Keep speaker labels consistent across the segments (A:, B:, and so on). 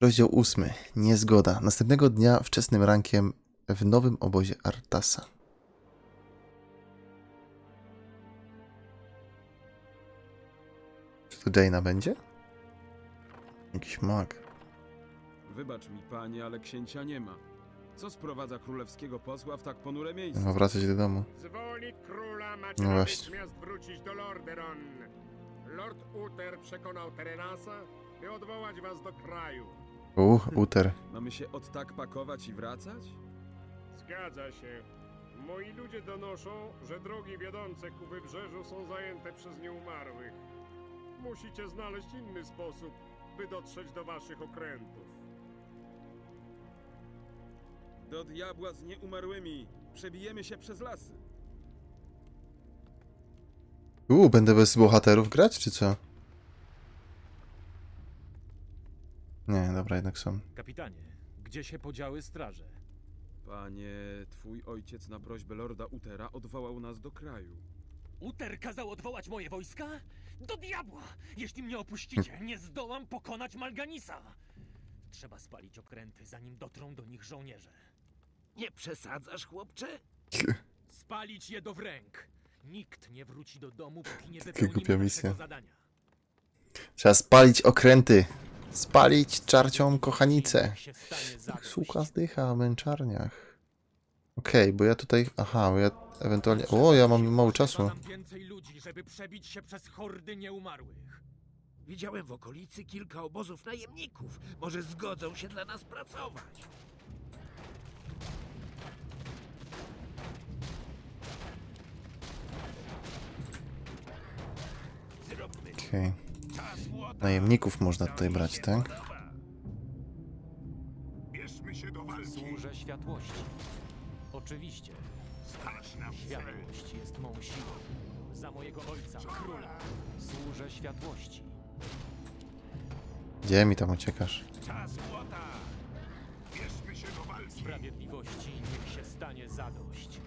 A: Rozdział ósmy. Niezgoda. Następnego dnia wczesnym rankiem w nowym obozie Artasa. Czy tu Jaina będzie? Jakiś mag.
B: Wybacz mi, panie, ale księcia nie ma. Co sprowadza królewskiego posła w tak ponure miejsce?
A: Ma wracać do domu.
C: Z woli króla macie
A: No właśnie.
C: natychmiast wrócić do Lorderon. Lord Uther przekonał Terenasa, by odwołać was do kraju.
A: U, Uter.
B: Mamy się od tak pakować i wracać?
C: Zgadza się. Moi ludzie donoszą, że drogi wiodące ku wybrzeżu są zajęte przez nieumarłych. Musicie znaleźć inny sposób, by dotrzeć do waszych okrętów.
B: Do diabła z nieumarłymi! Przebijemy się przez lasy!
A: U, będę bez bohaterów grać, czy co? Nie, dobra, jednak są.
D: Kapitanie, gdzie się podziały straże?
B: Panie, twój ojciec na prośbę lorda Utera odwołał nas do kraju.
E: Uter kazał odwołać moje wojska? Do diabła! Jeśli mnie opuścicie, nie zdołam pokonać Malganisa! Trzeba spalić okręty, zanim dotrą do nich żołnierze.
F: Nie przesadzasz, chłopcze?
E: Spalić je do wręk! Nikt nie wróci do domu, póki nie
A: głupia
E: wypełnimy
A: misja.
E: naszego zadania.
A: Trzeba spalić okręty. Spalić czarcią kochanicę.
E: Zadość.
A: Suka zdycha w męczarniach. Okej, bo ja tutaj... Aha, bo ja ewentualnie... O, ja mam mało czasu.
E: Więcej ludzi, żeby przebić się przez hordy nieumarłych.
F: Widziałem w okolicy kilka obozów najemników. Może zgodzą się dla nas pracować.
A: Okej.
F: młota.
A: Najemników można tutaj brać, tak?
C: Bierzmy się do walki.
D: Służę światłości. Oczywiście,
C: Staż nam
D: światłość jest mą siłą. Za mojego ojca, króla. Służę światłości.
A: Gdzie mi tam uciekasz?
F: Czas młota.
C: Bierzmy się do walki.
D: Sprawiedliwości niech się stanie zadość.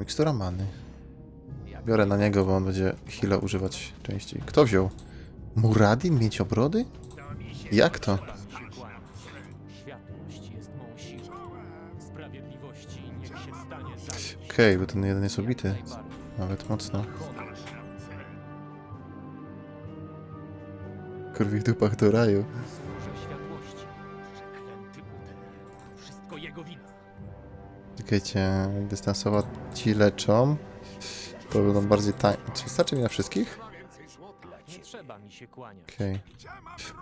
A: Mikstura many. Biorę na niego, bo on będzie heal'a używać częściej. Kto wziął? Muradin mieć obrody? Jak to? Okej, bo ten jeden jest obity. Nawet mocno. Kurwi dupach do raju. Czekajcie, dystansowa ci leczą. To będą bardziej tań... Czy wystarczy mi na wszystkich?
D: Trzeba mi się kłaniać.
A: Okej.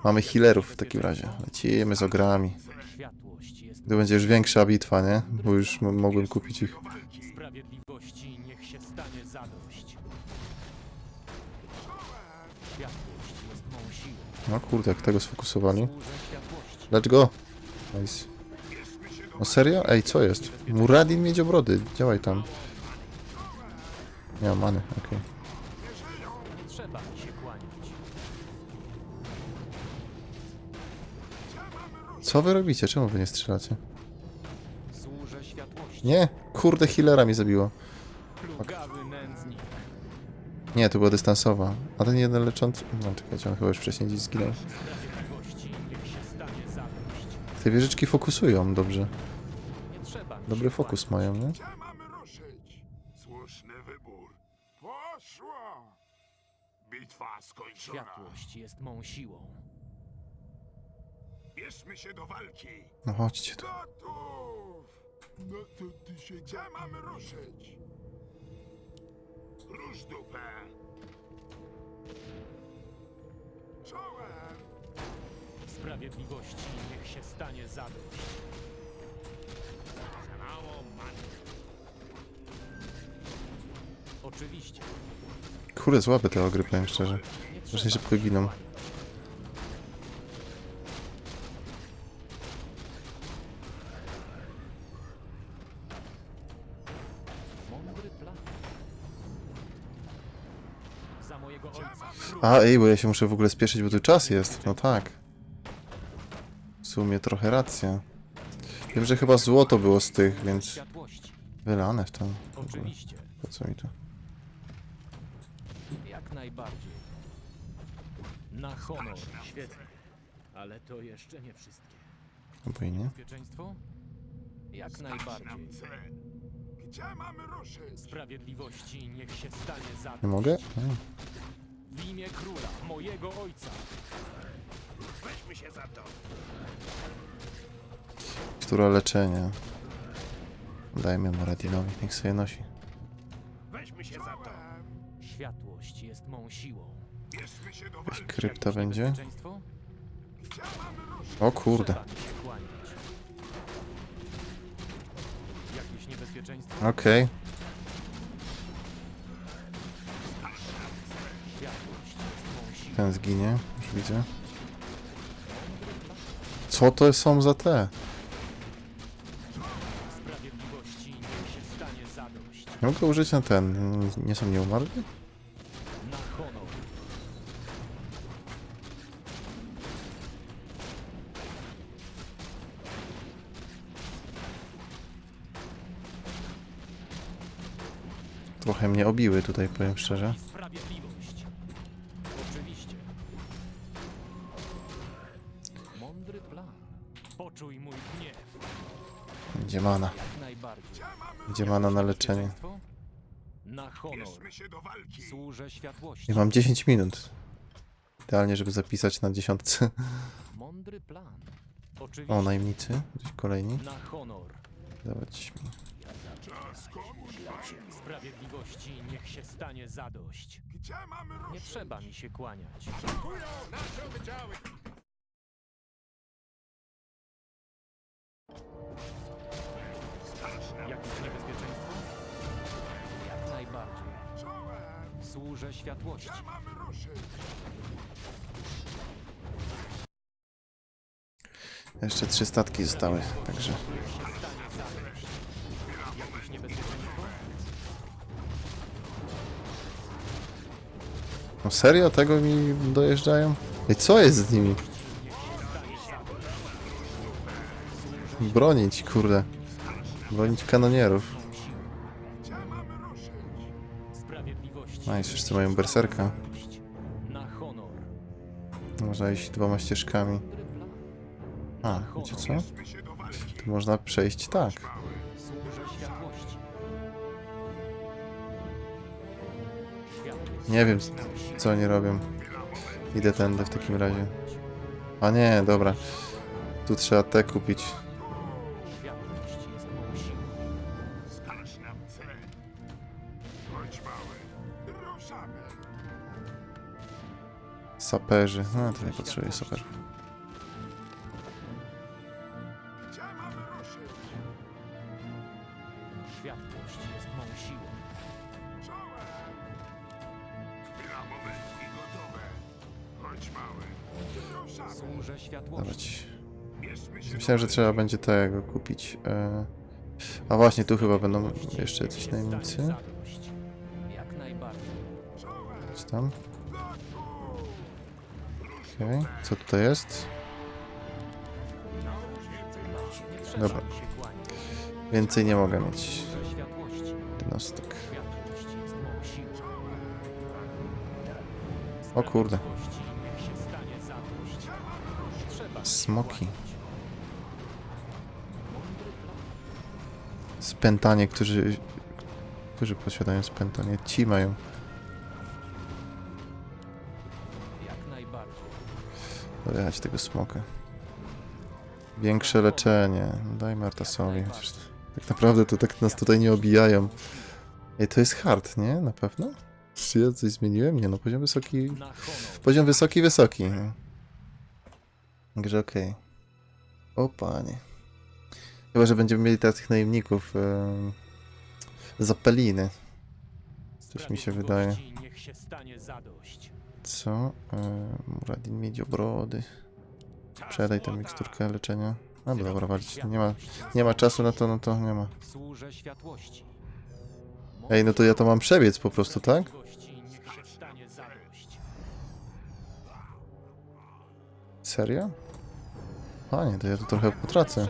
A: Mamy healerów w takim razie. Lecimy z ogrami.
D: Światłość jest
A: To będzie już większa bitwa, nie? Bo już m- mogłem kupić ich.
D: Sprawiedliwości niech się stanie zadość. Światłość jest mą siłą.
A: No kurde, jak tego sfokusowali.
D: Służę światłości.
A: Lecz go! Nice. O serio? Ej, co jest? Muradin mieć obrody. Działaj tam. Nie mam many, okej. Co wy robicie? Czemu wy nie strzelacie?
D: Służę światłości.
A: Nie! Kurde, healera mi zabiło.
D: Plugawy nędznik.
A: Nie, to była dystansowa. A ten jeden leczący... No czekajcie, on chyba już wcześniej gdzieś zginął.
D: Sprawiedliwości niech się stanie zadość.
A: Te wieżyczki fokusują dobrze.
D: Nie trzeba mi
A: Dobry
D: się
A: fokus mają, nie?
C: Gdzie mamy ruszyć? Słuszny wybór. Poszło! Bitwa skończona.
D: Światłość jest mą siłą.
C: Bierzmy się do walki.
A: No chodźcie tu.
C: Gotów! No to ty się gdzie mamy ruszyć? Rusz dupę. Czołem!
D: Sprawiedliwości niech się stanie zadość.
C: Za mało man.
D: Oczywiście.
A: Kurde, słabe te ogry, powiem szczerze.
D: Nie
A: Strasznie
D: trzeba
A: szybko giną.
D: Za mojego ojca.
A: A, ej, bo ja się muszę w ogóle spieszyć, bo tu czas jest. No tak. W sumie trochę racja. Wiem, że chyba złoto było z tych, więc
D: Światłości.
A: wylane w ogóle.
D: Oczywiście.
A: Po co mi to?
D: Jak najbardziej. Na honor. Świetnie. Ale to jeszcze nie wszystkie.
A: Albo i nie.
D: Bezpieczeństwo? Jak najbardziej.
C: Gdzie mamy ruszyć?
D: Sprawiedliwości niech się stanie zadość.
A: Nie mogę? Nie.
D: W imię króla, mojego ojca.
F: Weźmy się za to.
A: Która leczenie. Dajmy Muradinowi, niech sobie nosi.
F: Weźmy się za to.
D: Światłość jest mą siłą.
C: Bierzmy się do
A: Jakaś krypta będzie?
D: Bezpieczeństwo?
C: Gdzie mamy ruszyć?
A: O kurde.
D: Trzeba Jakieś niebezpieczeństwo?
A: Okej.
D: Światłość jest mą siłą.
A: Ten zginie, już widzę. Co to są za te?
D: Sprawiedliwości się stanie zadość.
A: Nie mogę użyć na ten. Nie- Nie są nieumarli?
D: Na honor.
A: Trochę mnie obiły tutaj, powiem szczerze.
D: I sprawiedliwość. Oczywiście. Mądry plan. Poczuj mój gniew.
A: Gdzie mana?
D: Jak najbardziej.
A: Gdzie mana na leczenie?
D: Bezpieczeństwo? Na honor. Służę światłości.
A: Ja mam 10 minut. Idealnie, żeby zapisać na dziesiątce.
D: Mądry plan. Oczywiście.
A: O, najemnicy. Gdzieś kolejni.
D: Na honor.
A: Dawać mi.
D: Sprawiedliwości niech się stanie zadość.
C: Gdzie mamy
D: Nie trzeba mi się kłaniać.
C: Atakują nasze oddziały.
D: Jakieś niebezpieczeństwo? Jak najbardziej.
C: Czołem.
D: Służę światłości.
C: Gdzie mamy ruszyć?
A: Jeszcze trzy statki zostały, także. No serio? Tego mi dojeżdżają? I co jest z nimi? Bronić, kurde. Bronić kanonierów. A, i wszyscy mają berserka. Można iść dwoma ścieżkami. A, wiecie co? Tu można przejść tak. Nie wiem, co oni robią. Idę tędy w takim razie. A nie, dobra. Tu trzeba te kupić. Saperzy. No, to nie potrzebuję saperów.
D: Służę
A: Myślałem, że trzeba będzie tego kupić. E... A właśnie, tu chyba będą jeszcze jacyś najemnicy. Co tam? Okej, co tutaj jest? Dobra. Więcej nie mogę mieć jednostek. O kurde. Smoki. Spętanie, którzy... Którzy posiadają spętanie? Ci mają.
D: Jak najbardziej.
A: Dojechać tego smoka. Większe leczenie. Dajmy Artasowi. Chociaż tak naprawdę to tak nas tutaj nie obijają. Ej, to jest hard, nie? Na pewno? Czy ja coś zmieniłem? Nie, no poziom wysoki... Poziom wysoki, wysoki. Także okej. O panie. Chyba, że będziemy mieli teraz tych najemników. em, Zapeliny. Coś mi się wydaje.
D: Niech się stanie zadość.
A: Co? E, Muradin Miedziobrody. Przedaj tę miksturkę leczenia. No dobra, walić. Nie ma, nie ma czasu na to, no to nie ma.
D: Służę światłości.
A: Ej, no to ja to mam przebiec po prostu, tak? Serio? Panie, to ja tu trochę potracę.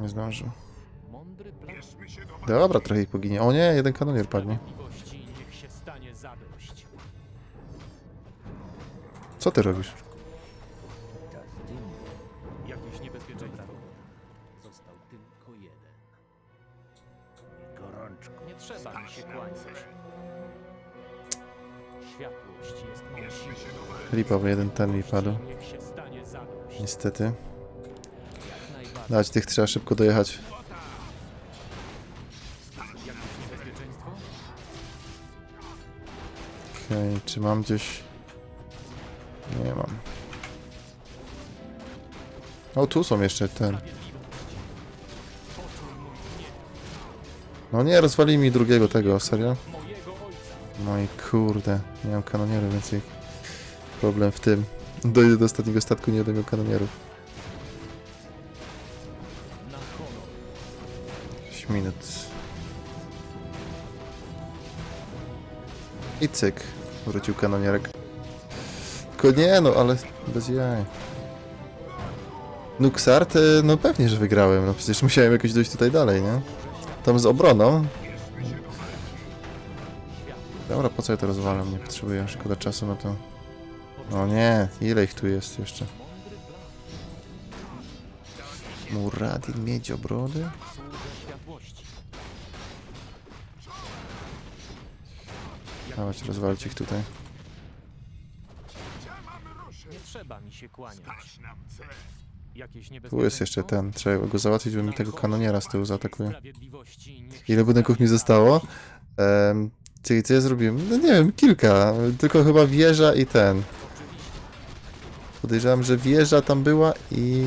A: Nie
C: walki.
A: Dobra, trochę ich poginie. O nie, jeden kanonier padnie. Co ty robisz?
D: Jakieś niebezpieczeństwo? Został tylko jeden.
F: Gorączko.
D: Nie trzeba mi się kłaniać. Światłość jest siłą.
A: Bo jeden ten mi padł.
D: Niech się stanie zadość.
A: Niestety.
D: Jak najbardziej.
A: Dać tych trzeba szybko dojechać.
D: Jakieś niebezpieczeństwo?
A: Okej, czy mam gdzieś... Nie mam. O, tu są jeszcze ten. No nie, rozwali mi drugiego tego, serio? No i kurde, mam kanonierów, więc problem w tym. Dojdę do ostatniego statku, nie będę miał kanonierów.
D: Na honor.
A: 6 minut. I cyk. Wrócił kanonierek. Tylko nie, no ale bez jaj. Nuxart, e, no pewnie, że wygrałem. No przecież musiałem jakoś dojść tutaj dalej, nie? Tam z obroną. Dobra, po co ja to rozwalam? Nie potrzebuję, szkoda czasu na to. O nie, ile ich tu jest jeszcze? Muradin Miedziobrody?
D: Służę światłości.
A: Dawać, rozwalić ich tutaj.
D: Nie trzeba mi się kłaniać. Jakieś
A: Tu jest jeszcze ten. Trzeba go załatwić, bo mi tego kanoniera z tyłu zaatakuje. Ile budynków mi zostało? Um, czyli co ja zrobiłem? No nie wiem, kilka. Tylko chyba wieża i ten. Podejrzewam, że wieża tam była i...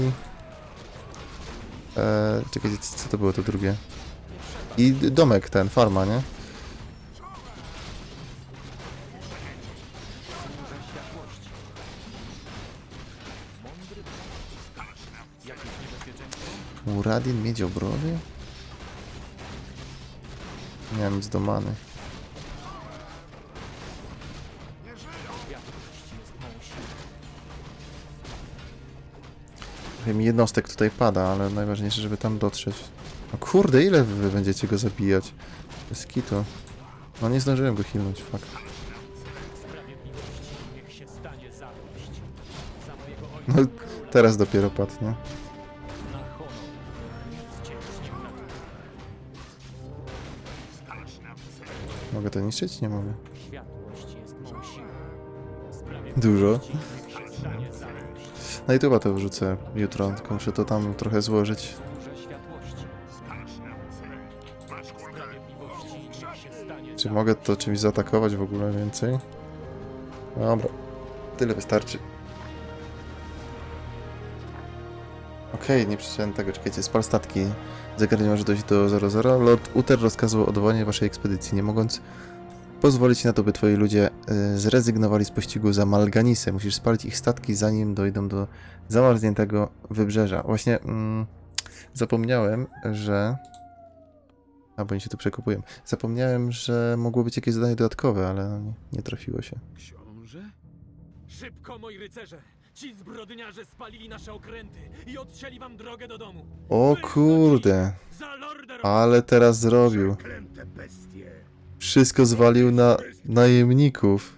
A: E, czekajcie, co to było to drugie? I domek ten, farma, nie? Muradin Miedziobrody? Nie mam nic do many. Trochę mi jednostek tutaj pada, ale najważniejsze, żeby tam dotrzeć. No kurde, ile wy będziecie go zabijać? Bez kitu. No nie zdążyłem go hilnąć, fuck. No teraz dopiero padł, nie? Mogę to niszczyć? Nie mogę. Dużo. Na YouTube'a to wrzucę jutro, tylko muszę to tam trochę złożyć. Czy mogę to czymś zaatakować w ogóle więcej? Dobra, tyle wystarczy. Okej, nie przeczytałem tego, czekajcie, spal statki. Zegar nie może dojść do 00. Lord Uther rozkazał odwołanie waszej ekspedycji, nie mogąc pozwolić na to, by twoi ludzie y, zrezygnowali z pościgu za Malganisę. Musisz spalić ich statki, zanim dojdą do zamarzniętego wybrzeża. Właśnie mm, zapomniałem, że... A, bo oni się tu przekupują. Zapomniałem, że mogło być jakieś zadanie dodatkowe, ale no nie, nie trafiło się.
B: Książę?
E: Szybko, moi rycerze! Ci zbrodniarze spalili nasze okręty i odcięli wam drogę do domu.
A: O kurde, ale teraz zrobił.
F: Klęte bestie.
A: Wszystko zwalił na najemników.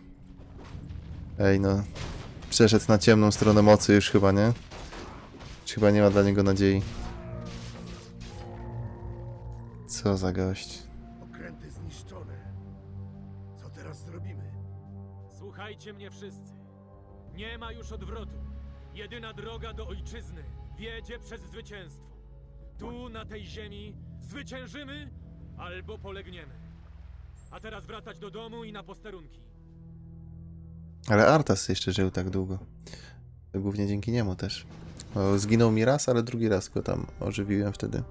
A: Ej no, przeszedł na ciemną stronę mocy już chyba, nie? Już chyba nie ma dla niego nadziei. Co za gość.
F: Okręty zniszczone. Co teraz zrobimy?
E: Słuchajcie mnie wszyscy. Nie ma już odwrotu. Jedyna droga do ojczyzny wiedzie przez zwycięstwo. Tu, na tej ziemi, zwyciężymy albo polegniemy. A teraz wracać do domu i na posterunki.
A: Ale Artas jeszcze żył tak długo. Głównie dzięki niemu też. Zginął mi raz, ale drugi raz go tam ożywiłem wtedy.